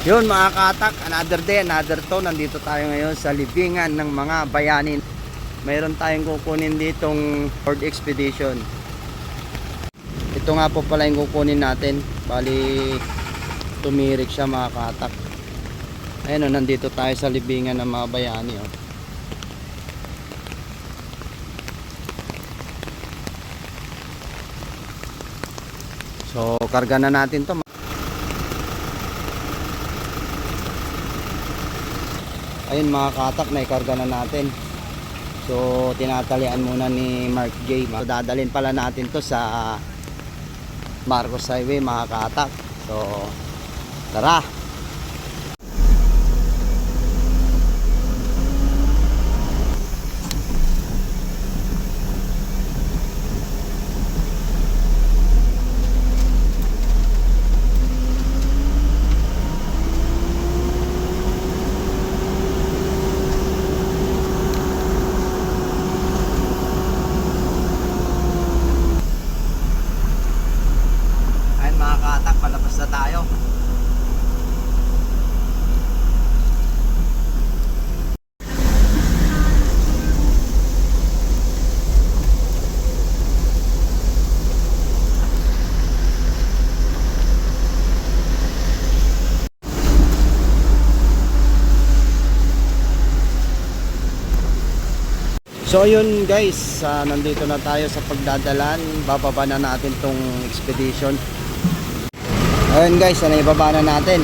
Yun mga katak, another day, another to. Nandito tayo ngayon sa libingan ng mga bayani. Mayroon tayong kukunin ditong Ford Expedition. Ito nga po pala yung kukunin natin. Bali, tumirik siya mga katak. Ayun o, nandito tayo sa libingan ng mga bayani. Oh. So, karga na natin to. Ayun mga katak, naikarga na natin. So, tinatalian muna ni Mark J. So, dadalhin pala natin to sa Marcos Highway mga katak. So, tara! Ayun mga katak, palabas na tayo. So yun guys, ah, nandito na tayo sa pagdadalan. Bababa na natin tong expedition. Ayun guys, ano ibaba na natin.